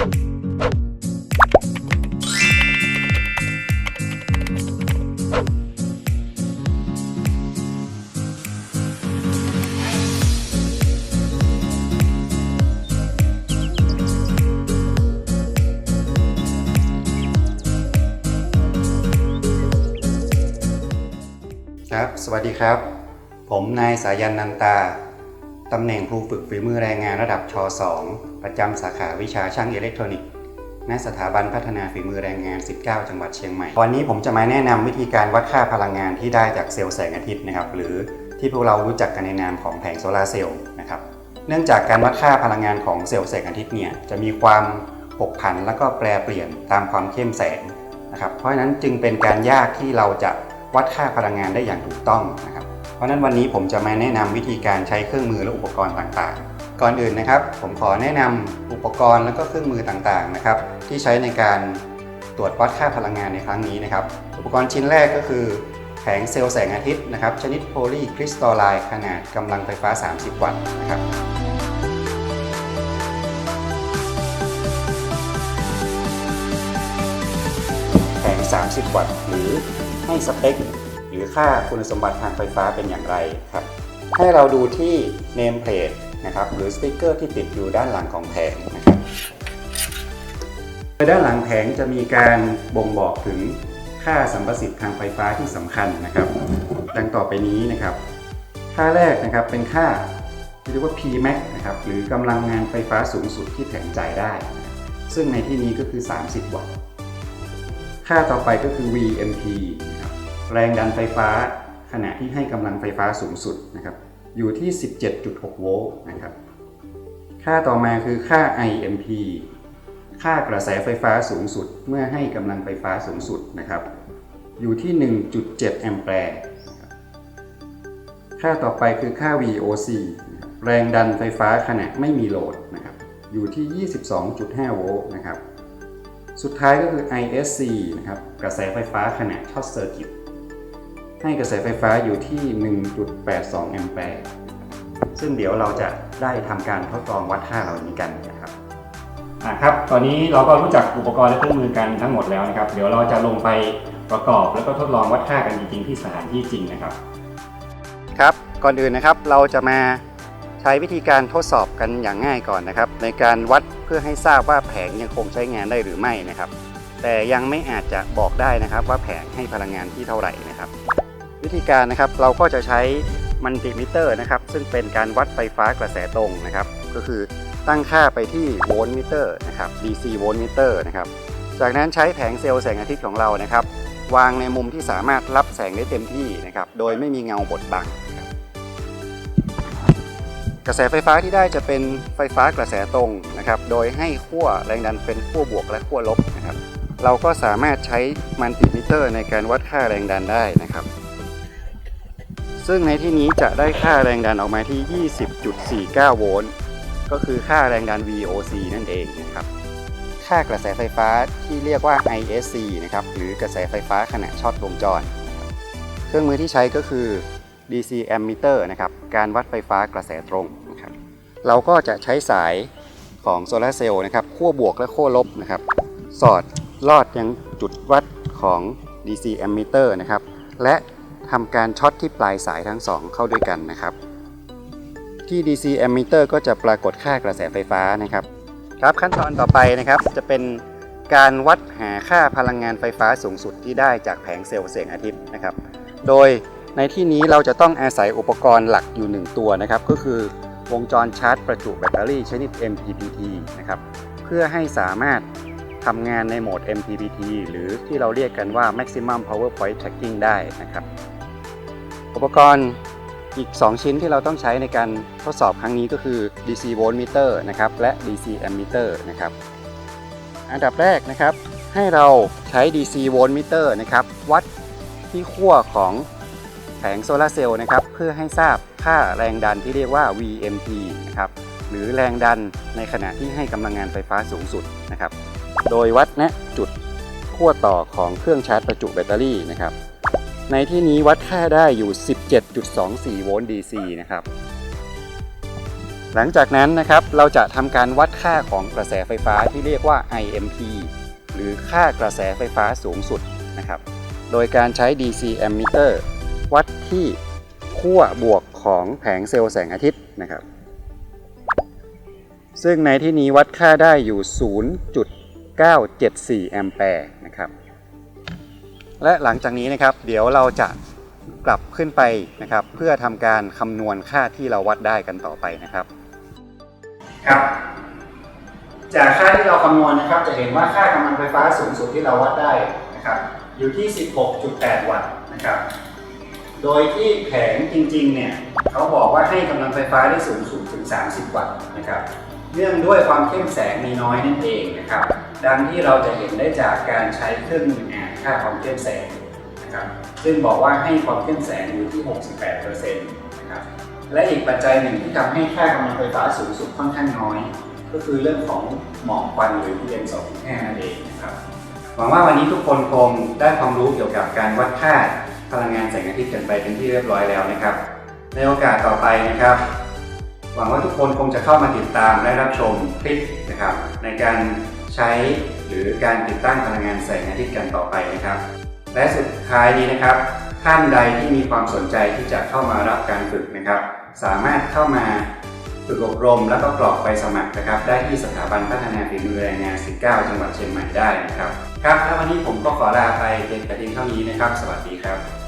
ครับ สวัสดีครับ ผมนายสายันนันตา ตำแหน่งครูฝึกฝีมือแรงงานระดับช 2 ประจำสาขาวิชาช่างอิเล็กทรอนิกส์ณสถาบันพัฒนาฝีมือแรงงาน 19 จังหวัดเชียงใหม่ วันนี้ผมจะมาแนะนำวิธีการวัดค่าพลังงานที่ได้จากเซลล์แสงอาทิตย์นะครับ หรือที่พวกเรารู้จักกันในนามของแผงโซลาร์เซลล์นะครับ เนื่องจากการวัดค่าพลังงานของเซลล์แสงอาทิตย์เนี่ยจะมีความผกผันแล้วก็แปรเปลี่ยนตามความเข้มแสงนะครับ เพราะฉะนั้นจึงเป็นการยากที่เราจะวัดค่าพลังงานได้อย่างถูกต้องนะครับ เพราะนั้นวันนี้ผมจะมาแนะนำวิธีการใช้เครื่องมือและอุปกรณ์ต่างๆ ก่อนอื่นนะครับ ผมขอแนะนำอุปกรณ์และก็เครื่องมือต่างๆนะครับที่ใช้ในการตรวจวัดค่าพลังงานในครั้งนี้นะครับ อุปกรณ์ชิ้นแรกก็คือแผงเซลล์แสงอาทิตย์นะครับ ชนิดโพลีคริสตัลไลน์ขนาดกำลังไฟฟ้า 30 วัตต์นะครับแผง 30 วัตต์หรือให้สเปค หรือค่าคุณสมบัติทางไฟฟ้าเป็นอย่างไรครับ ให้เราดูที่เนมเพลทนะครับหรือสติกเกอร์ที่ติดอยู่ด้านหลังของแผงนะครับโดยด้านหลังแผงจะมีการบ่งบอกถึงค่าสัมประสิทธิ์ทางไฟฟ้าที่สำคัญนะครับ ดังต่อไปนี้นะครับ ค่าแรกนะครับเป็นค่าที่เรียกว่า Pmax นะครับหรือกำลังงานไฟฟ้าสูงสุดที่แผงจ่ายได้ ซึ่งในที่นี้ก็คือ 30 วัตต์ ค่าต่อไปก็คือ VMP แรงดันไฟฟ้า ขณะที่ให้กำลังไฟฟ้าสูงสุดนะครับอยู่ที่ 17.6 โวลต์นะครับค่าต่อมาคือค่า IMP ค่ากระแสไฟฟ้าสูงสุดเมื่อให้กำลังไฟฟ้าสูงสุดนะครับอยู่ที่ 1.7 แอมแปร์ค่าต่อไปคือค่า VOC แรงดันไฟฟ้าขณะไม่มีโหลดนะครับอยู่ที่ 22.5 โวลต์นะครับ สุดท้ายก็คือ ISC นะครับ กระแสไฟฟ้าขณะช็อตเซอร์กิต ให้กระแสไฟฟ้าอยู่ที่ 1.82 แอมแปร์ซึ่งเดี๋ยวเราจะได้ทำการทดลองวัดค่าเหล่านี้กันนะครับอะครับ ตอนนี้เราก็รู้จักอุปกรณ์และเครื่องมือกันทั้งหมดแล้วนะครับ เดี๋ยวเราจะลงไปประกอบแล้วก็ทดลองวัดค่ากันจริงๆที่สถานที่จริงนะครับ ครับ ก่อนอื่นนะครับเราจะมาใช้วิธีการทดสอบกันอย่างง่ายก่อนนะครับ ในการวัดเพื่อให้ทราบว่าแผงยังคงใช้งานได้หรือไม่นะครับ แต่ยังไม่อาจจะบอกได้นะครับว่าแผงให้พลังงานที่เท่าไหร่นะครับ วิธีการนะครับเราก็จะใช้มัลติมิเตอร์นะครับซึ่งเป็นการวัดไฟฟ้ากระแสตรงนะครับ ก็คือตั้งค่าไปที่โวลต์มิเตอร์นะครับ DC โวลต์มิเตอร์นะครับจากนั้นใช้แผงเซลล์แสงอาทิตย์ของเรานะครับ วางในมุมที่สามารถรับแสงได้เต็มที่นะครับ โดยไม่มีเงาบดบังกระแสไฟฟ้าที่ได้จะเป็นไฟฟ้ากระแสตรงนะครับ โดยให้ขั้วแรงดันเป็นขั้วบวกและขั้วลบนะครับ เราก็สามารถใช้มัลติมิเตอร์ในการวัดค่าแรงดันได้นะครับ ซึ่งในที่นี้จะได้ค่าแรงดันออกมาที่ 20.49 โวลต์ ก็คือค่าแรงดัน VOC นั่นเองนะครับ ค่ากระแสไฟฟ้าที่เรียกว่า ISC นะครับ หรือกระแสไฟฟ้าขณะช็อตวงจร เครื่องมือที่ใช้ก็คือ DC ammeter นะครับ การวัดไฟฟ้ากระแสตรงนะครับ เราก็จะใช้สายของโซลาร์เซลล์นะครับขั้วบวกและขั้วลบนะครับ สอดลอดยังจุดวัดของ DC ammeter นะครับ และ ทำการช็อตที่ปลายสายทั้งสองเข้าด้วยกันนะครับ ที่ DC ammeter ก็จะปรากฏค่ากระแสไฟฟ้านะครับ ครับขั้นตอนต่อไปนะครับจะเป็นการวัดหาค่าพลังงานไฟฟ้าสูงสุดที่ได้จากแผงเซลล์แสงอาทิตย์นะครับ โดยในที่นี้เราจะต้องอาศัยอุปกรณ์หลักอยู่ 1 ตัวนะครับ ก็คือวงจรชาร์จประจุแบตเตอรี่ชนิด MPPT นะครับ เพื่อให้สามารถทำงานในโหมด MPPT หรือที่เราเรียกกันว่า Maximum Power Point Tracking ได้นะครับ อุปกรณ์อีก 2 ชิ้นที่เราต้องใช้ในการทดสอบครั้งนี้ก็คือ DC voltmeter นะครับและ DC ammeter นะครับอันดับแรกนะครับ ให้เราใช้ DC voltmeter นะครับวัดที่ขั้วของแผงโซลาร์เซลล์นะครับเพื่อให้ทราบค่าแรงดันที่เรียกว่า VMP นะครับหรือแรงดันในขณะที่ให้กำลังงานไฟฟ้าสูงสุดนะครับ โดยวัดณจุดขั้วต่อของเครื่องชาร์จประจุแบตเตอรี่นะครับ ในที่นี้วัดค่าได้อยู่ 17.24 โวลต์ DC นะครับ หลังจากนั้นนะครับเราจะทำการวัดค่าของกระแสไฟฟ้าที่เรียกว่า IMP หรือค่ากระแสไฟฟ้าสูงสุดนะครับ โดยการใช้ DC ammeter วัดที่ขั้วบวกของแผงเซลล์แสงอาทิตย์นะครับ ซึ่งในที่นี้วัดค่าได้อยู่ 0.974 แอมแปร์นะครับ และหลังจากนี้นะครับ เดี๋ยวเราจะกลับขึ้นไปนะครับ เพื่อทำการคำนวณค่าที่เราวัดได้กันต่อไปนะครับ ครับ จากค่าที่เราคำนวณนะครับ จะเห็นว่าค่ากำลังไฟฟ้าสูงสุดที่เราวัดได้นะครับ อยู่ที่ 16.8 วัตต์นะครับ โดยที่แผงจริงๆเนี่ยเขาบอกว่าให้กำลังไฟฟ้าได้สูงสุดถึง 30 วัตต์นะครับเนื่องด้วยความเข้มแสงมีน้อยนั่นเองนะครับ ดังที่เราจะเห็นได้จากการใช้เครื่องมืออ่าน ค่าความเข้มแสงนะครับซึ่งบอกว่าให้ความเข้มแสงอยู่ที่ 68%นะครับและอีกปัจจัยหนึ่งที่ทำให้ค่ากำลังไฟฟ้าสูงสุดค่อนข้างน้อย ก็คือเรื่องของหมอกควันหรือ PM 2.5นั่นเองนะครับหวังว่าวันนี้ทุกคนคงได้ความรู้เกี่ยวกับการวัดค่าพลังงานแสงอาทิตย์กันไปเป็นที่เรียบร้อยแล้วนะครับ ในโอกาสต่อไปนะครับ หวังว่าทุกคนคงจะเข้ามาติดตามและรับชมคลิปนะครับในการใช้ หรือการติดตั้งพลังงานแสงอาทิตย์กันต่อไปนะครับ และสุดท้ายนี้นะครับ ท่านใดที่มีความสนใจที่จะเข้ามารับการฝึกนะครับ สามารถเข้ามาฝึกอบรม แล้วก็กรอกไปสมัครนะครับ ได้ที่สถาบันพัฒนาฝีมือแรงงาน 19 จังหวัดเชียงใหม่ได้นะครับ ครับ แล้ววันนี้ผมก็ขอลาไปเพียงแต่เพียงเท่านี้นะครับ สวัสดีครับ